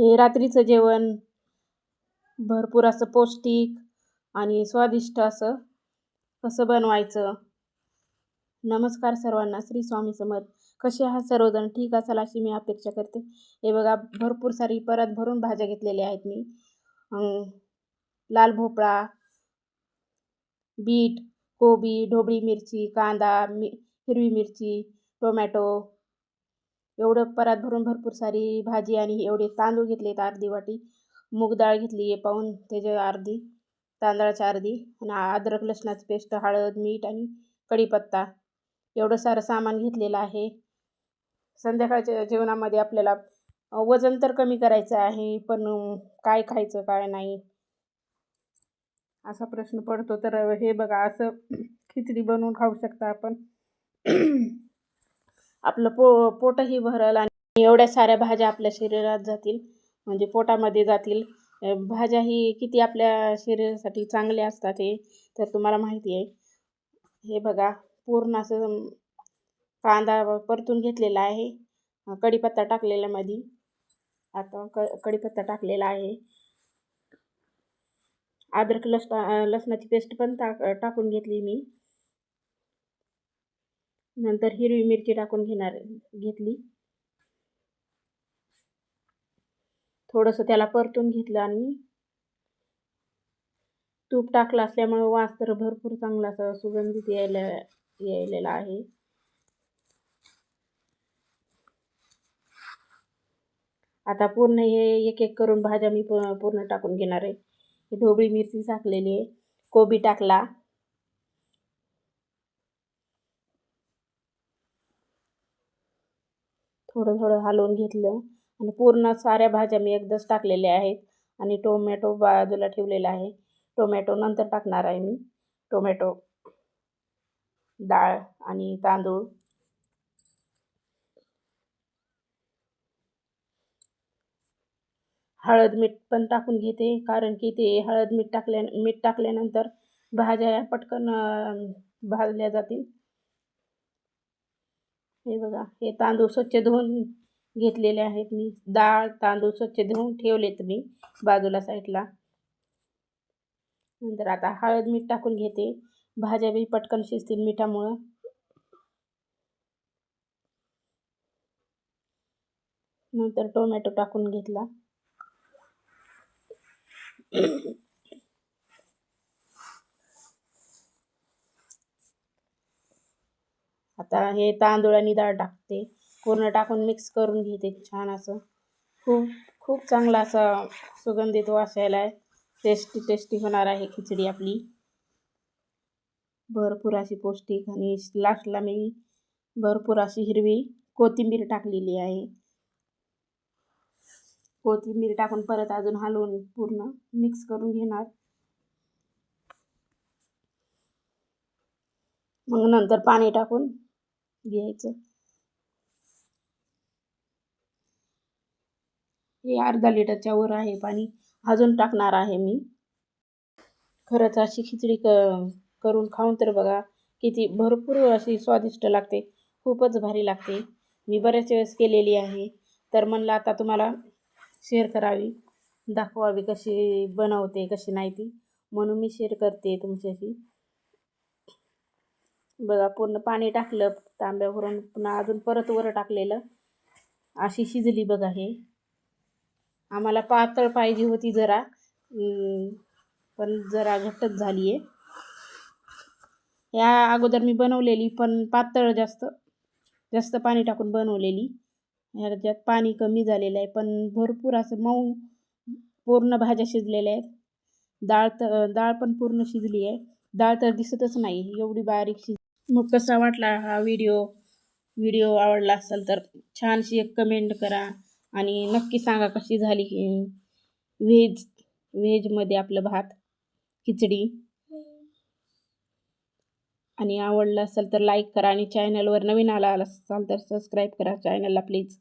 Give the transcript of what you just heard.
हे रात्रीचं जेवण भरपूर असं पौष्टिक आणि स्वादिष्ट असं कसं बनवायचं? नमस्कार सर्वांना श्री स्वामी समर्थ. कसे आहात सर्वजण? ठीक असाल अशी मी अपेक्षा करते. हे बघा भरपूर सारी परत भरून भाज्या घेतलेल्या आहेत मी. लाल भोपळा बीट कोबी ढोबळी मिरची कांदा मी हिरवी मिरची टोमॅटो एवढं परात भरून भरपूर सारी भाजी आणि एवढे तांदूळ घेतले तर अर्धी वाटी. मूग डाळ घेतली आहे पाहून त्याच्या अर्धी तांदळाच्या अर्धी आणि अद्रक लसणाची पेस्ट हळद मीठ आणि कढीपत्ता. एवढं सारं सामान घेतलेलं आहे. संध्याकाळच्या जेवणामध्ये आपल्याला वजन तर कमी करायचं आहे पण काय खायचं काय नाही? असा प्रश्न पडतो. तर हे बघा असं खिचडी बनवून खाऊ शकता आपण. आपलं पो पोटही भरल आणि एवढ्या साऱ्या भाज्या आपल्या शरीरात जातील म्हणजे पोटामध्ये जातील. भाज्या ही किती आपल्या शरीरासाठी चांगल्या असतात हे तर तुम्हाला माहिती आहे. हे बघा पूर्ण असं कांदा परतून घेतलेला आहे. कढीपत्ता टाकलेला मध्ये आता क कढीपत्ता टाकलेला आहे. अद्रक लसणा लसणाची पेस्ट पण टाक टाकून घेतली मी. नंतर हिरवी मिरची टाकून घेणार घेतली. थोडंसं त्याला परतून घेतलं आणि तूप टाकलं असल्यामुळे वास तर भरपूर चांगला असा सुगंधित यायला यायलेला आहे. आता पूर्ण हे एक एक करून भाज्या मी प पूर्ण टाकून घेणार आहे. ढोबळी मिरची टाकलेली आहे. कोबी टाकला. थोडं थोडं हलवून घेतलं. आणि पूर्ण साऱ्या भाज्या मी एकदाच टाकलेल्या आहेत. आणि टोमॅटो बाजूला ठेवलेला आहे. टोमॅटो नंतर टाकणार आहे मी. टोमॅटो डाळ आणि तांदूळ. हळद मीठ पण टाकून घेते. कारण की ते हळद मीठ टाकल्या मीठ टाकल्यानंतर भाज्या पटकन भाजल्या जातील. हे बघा हे तांदूळ स्वच्छ धुवून घेतलेले आहेत मी. डाळ तांदूळ स्वच्छ धुवून ठेवलेत मी बाजूला साईडला. नंतर आता हळद मीठ टाकून घेते. भाज्या बी पटकन शिजतील मिठामुळं. नंतर टोमॅटो टाकून घेतला. आता हे तांदूळ आणि डाळ टाकते. पूर्ण टाकून मिक्स करून घेते छान असं. खूप खूप चांगला असा सुगंधित वास यायला आहे टेस्टी टेस्टी होणार आहे खिचडी आपली. भरपूर अशी पौष्टिक आणि लास्टला मी भरपूर अशी हिरवी कोथिंबीर टाकलेली आहे. कोथिंबीर टाकून परत अजून हलवून पूर्ण मिक्स करून घेणार. मग नंतर पाणी टाकून घ्यायचं. हे अर्धा लिटरच्या वर आहे पाणी. अजून टाकणार आहे मी. खरंच अशी खिचडी क करून खाऊन तर बघा किती भरपूर अशी स्वादिष्ट लागते. खूपच भारी लागते. मी बऱ्याच वेळेस केलेली आहे. तर म्हणलं आता तुम्हाला शेअर करावी दाखवावी कशी बनवते कशी नाही ती. म्हणून मी शेअर करते तुमच्याशी. बघा पूर्ण पाणी टाकलं तांब्यावरून पुन्हा अजून परत वर टाकलेलं. अशी शिजली बघा हे. आम्हाला पातळ पाहिजे होती जरा पण जरा घट्टच झाली आहे या अगोदर मी बनवलेली पण पातळ जास्त जास्त पाणी टाकून बनवलेली. ह्याच्यात पाणी कमी झालेलं आहे पण भरपूर असं मऊ पूर्ण भाज्या शिजलेल्या आहेत. डाळ तर डाळ पण पूर्ण शिजली आहे. डाळ तर दिसतच नाही एवढी बारीक शिज मग कसा वाटला हा व्हिडिओ व्हिडिओ आवडला असेल तर छानशी एक कमेंट करा आणि नक्की सांगा कशी झाली व्हेज व्हेजमध्ये आपलं भात खिचडी. आणि आवडलं असेल तर लाईक करा आणि चॅनलवर नवीन आला असाल तर सबस्क्राईब करा चॅनलला प्लीज